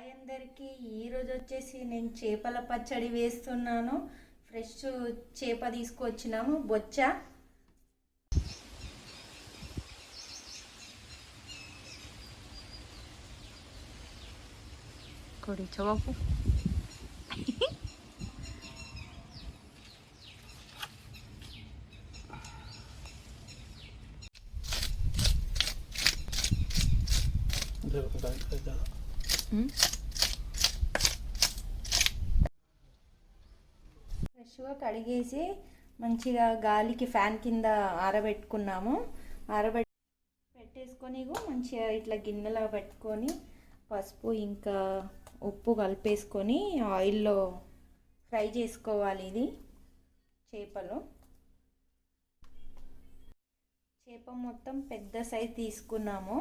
Hi అందరికీ ఈరోజు వచ్చేసి నేను చేపల పచ్చడి వేస్తున్నాను. ఫ్రెష్ చేప తీసుకొచ్చినాము. బొచ్చ. కొడి చవాపు ఫ్రెష్గా కడిగేసి మంచిగా గాలికి ఫ్యాన్ కింద ఆరబెట్టుకున్నాము. ఆరబెట్ పెట్టేసుకొని మంచిగా ఇట్లా గిన్నెలో పెట్టుకొని పసుపు ఇంకా ఉప్పు కలిపేసుకొని ఆయిల్లో ఫ్రై చేసుకోవాలి ఇది చేపలు. చేప మొత్తం పెద్ద సైజ్ తీసుకున్నాము.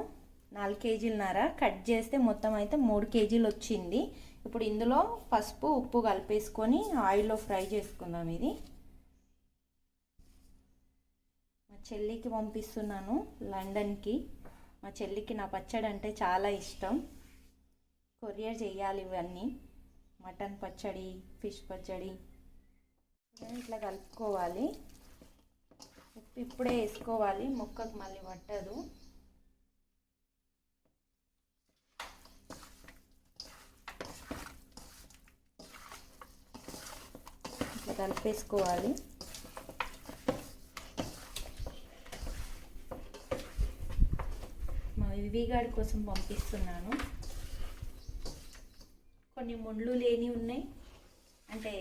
నాలుగు కేజీలన్నర. కట్ చేస్తే మొత్తం అయితే మూడు కేజీలు వచ్చింది ఇప్పుడు ఇందులో పసుపు ఉప్పు కలిపేసుకొని ఆయిల్లో ఫ్రై చేసుకుందాం ఇది. మా చెల్లికి పంపిస్తున్నాను లండన్కి. మా చెల్లికి నా పచ్చడి అంటే చాలా ఇష్టం. కొరియర్ చేయాలి ఇవన్నీ. మటన్ పచ్చడి ఫిష్ పచ్చడి. ఇట్లా కలుపుకోవాలి. ఉప్పు ఇప్పుడే వేసుకోవాలి. మొక్కకు మళ్ళీ పట్టదు ఇట్లా కలిపేసుకోవాలి. మా వివిగాడి కోసం పంపిస్తున్నాను. కొన్ని ముండ్లు లేని ఉన్నాయి. అంటే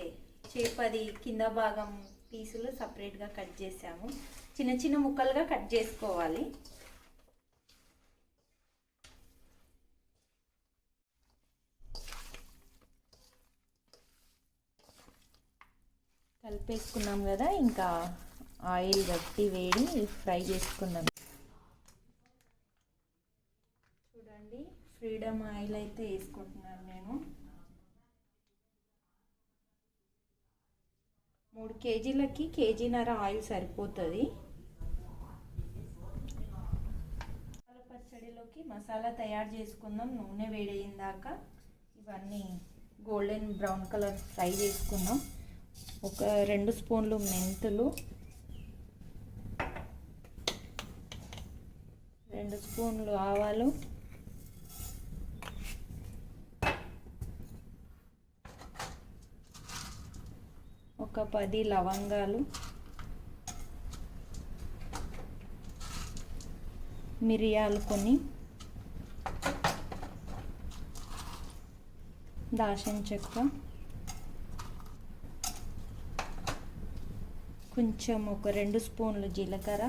చేపది కింద భాగం పీసులు సపరేట్గా కట్ చేసాము. చిన్న చిన్న ముక్కలుగా కట్ చేసుకోవాలి. కలిపేసుకున్నాం కదా ఇంకా ఆయిల్ గట్టి వేడి ఫ్రై చేసుకుందాం. చూడండి ఫ్రీడమ్ ఆయిల్ అయితే వేసుకుంటున్నాను నేను. మూడు కేజీలకి కేజీన్నర ఆయిల్ సరిపోతుంది. మసాలా పచ్చడిలోకి మసాలా తయారు చేసుకుందాం. నూనె వేడైందాక ఇవన్నీ గోల్డెన్ బ్రౌన్ కలర్ ఫ్రై చేసుకుందాం. ఒక రెండు స్పూన్లు మెంతులు. రెండు స్పూన్లు ఆవాలు. ఒక పది లవంగాలు. మిరియాలు కొన్ని. దాచిన చెక్క. కొంచెం ఒక రెండు స్పూన్లు జీలకర్ర.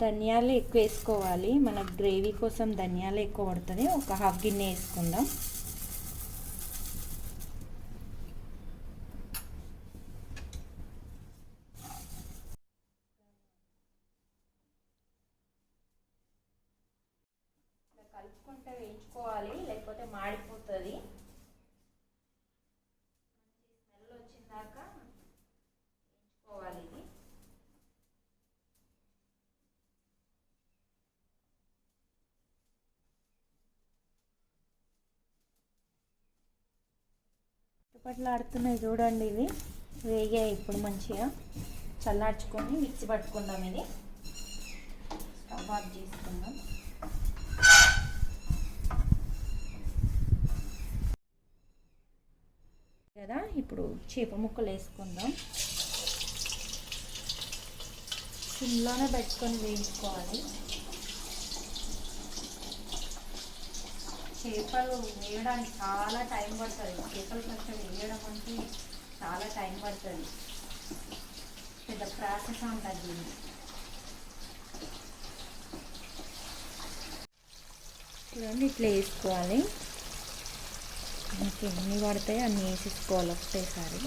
ధనియాలు ఎక్కువ వేసుకోవాలి. మన గ్రేవీ కోసం ధనియాలు ఎక్కువ పడుతుంది. ఒక హాఫ్ గిన్నె వేసుకుందాం. కలుపుకుంటే వేయించుకోవాలి. లేకపోతే మాడిపోతుంది స్మెల్ వచ్చిందాక వేయించుకోవాలి ఇది ఆడుతున్నాయి చూడండి ఇవి. వేగాయి ఇప్పుడు మంచిగా చల్లార్చుకొని మిక్సీ పట్టుకుందాం ఇది. స్టవ్ ఆఫ్ చేసుకుందాం. కదా ఇప్పుడు చేప ముక్కలు వేసుకుందాం. సిమ్లోనే పెట్టుకొని వేయించుకోవాలి. చేపలు వేయడానికి చాలా టైం పడుతుంది. చేపలు కొంచెం వేయడం అంటే చాలా టైం పడుతుంది. పెద్ద ప్రాసెస్ ఉంటుంది దీన్ని చూడండి ఇట్లా వేసుకోవాలి. మనకి ఎన్ని పడతాయో అన్ని వేసేసుకోవాలి ఒకటేసారి.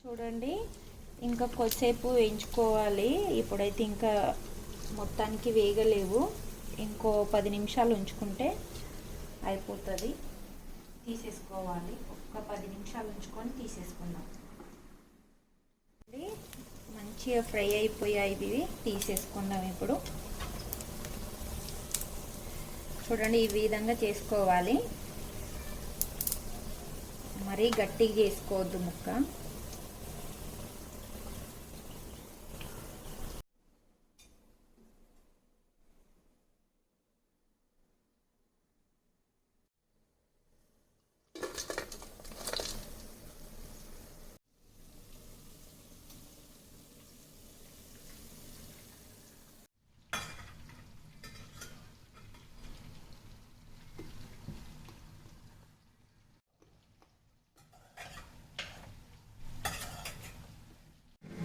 చూడండి. ఇంకా కొద్దిసేపు వేయించుకోవాలి. ఇప్పుడైతే ఇంకా మొత్తానికి వేగలేవు. ఇంకో పది నిమిషాలు ఉంచుకుంటే అయిపోతుంది. తీసేసుకోవాలి. ఒక పది నిమిషాలు ఉంచుకొని తీసేసుకుందాం. మంచిగా ఫ్రై అయిపోయాయి ఇవి. తీసేసుకుందాం ఇప్పుడు. చూడండి ఈ విధంగా చేసుకోవాలి. మరీ గట్టిగా చేసుకోవద్దు ముక్క.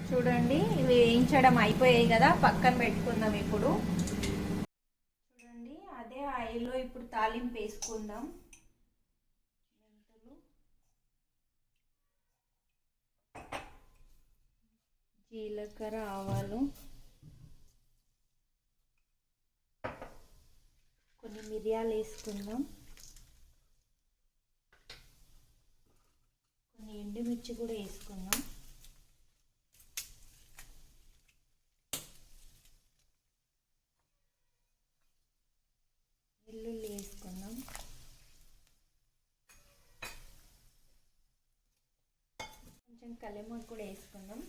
చూడండి ఇవి వేయించడం అయిపోయాయి కదా పక్కన పెట్టుకుందాం ఇప్పుడు. చూడండి అదే ఆయిల్లో ఇప్పుడు తాలింపు వేసుకుందాం. మెంతులు జీలకర్ర ఆవాలు కొన్ని మిరియాలు వేసుకుందాం. కొన్ని ఎండుమిర్చి కూడా వేసుకుందాం. వెల్లుల్లి వేసుకుందాం. కొంచెం కలెమాకు కూడా వేసుకుందాం.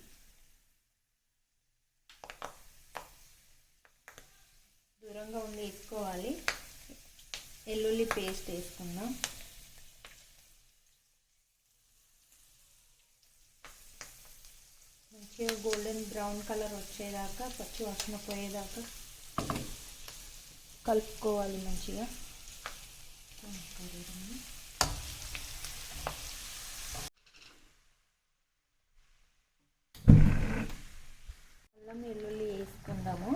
దూరంగా ఉండి వేసుకోవాలి. వెల్లుల్లి పేస్ట్ వేసుకుందాం. మంచిగా గోల్డెన్ బ్రౌన్ కలర్ వచ్చేదాకా పచ్చి వాసన పోయేదాకా కలుపుకోవాలి మంచిగా. అల్లం వెల్లుల్లి వేసుకుందాము.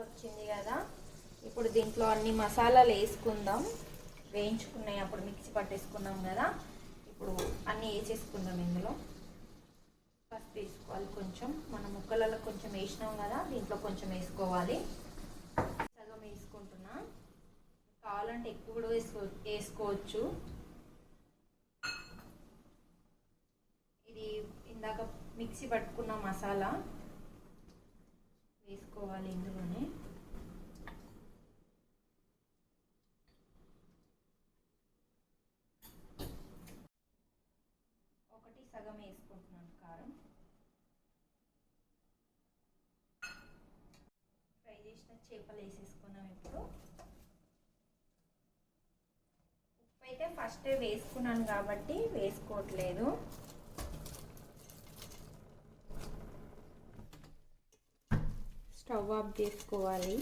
వచ్చింది కదా. ఇప్పుడు దీంట్లో అన్ని మసాలాలు వేసుకుందాం. వేయించుకున్నాయి అప్పుడు మిక్సీ పట్టేసుకున్నాం కదా. ఇప్పుడు అన్నీ వేసేసుకుందాం ఇందులో. ఫస్ట్ వేసుకోవాలి కొంచెం. మన ముక్కలలో కొంచెం వేసినాం కదా దీంట్లో కొంచెం వేసుకోవాలి సగం వేసుకుంటున్నా కావాలంటే ఎక్కువ కూడా వేసుకో వేసుకోవచ్చు. ఇది ఇందాక మిక్సీ పట్టుకున్న మసాలా వేసుకోవాలి ఇందులోనే. ఒకటి సగం వేసుకుంటున్నాను కారం. ఫ్రై చేసిన చేపలు వేసేసుకున్నాం ఇప్పుడు. నేనైతే ఫస్ట్ వేసుకున్నాను కాబట్టి వేసుకోవట్లేదు. స్టవ్ ఆఫ్ చేసుకోవాలి.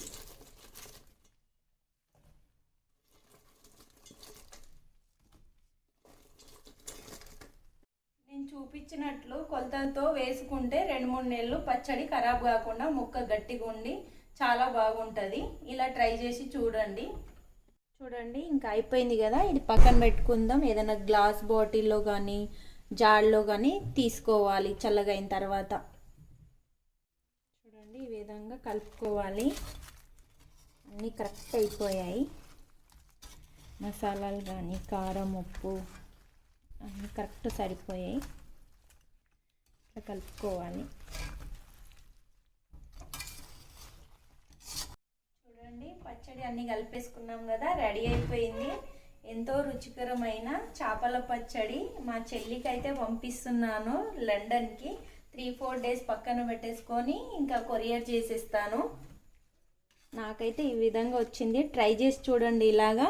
నేను చూపించినట్లు కొలతలతో వేసుకుంటే రెండు మూడు నెలలు పచ్చడి ఖరాబ్ కాకుండా ముక్క గట్టిగా ఉండి చాలా బాగుంటుంది. ఇలా ట్రై చేసి చూడండి. చూడండి ఇంకా అయిపోయింది కదా. ఇది పక్కన పెట్టుకుందాం. ఏదైనా గ్లాస్ బాటిల్లో కానీ జార్లో కానీ తీసుకోవాలి చల్లగా అయిన తర్వాత. చూడండి ఈ విధంగా కలుపుకోవాలి. అన్నీ కరెక్ట్ అయిపోయాయి. మసాలాలు కానీ కారం ఉప్పు అన్నీ కరెక్ట్ సరిపోయాయి. ఇట్లా కలుపుకోవాలి చూడండి పచ్చడి అన్నీ కలిపేసుకున్నాం కదా రెడీ అయిపోయింది. ఎంతో రుచికరమైన చేపల పచ్చడి మా చెల్లికి అయితే పంపిస్తున్నాను లండన్కి. త్రీ ఫోర్ డేస్ పక్కన పెట్టేసుకొని ఇంకా కొరియర్ చేసేస్తాను. నాకైతే ఈ విధంగా వచ్చింది. ట్రై చేసి చూడండి ఇలాగా.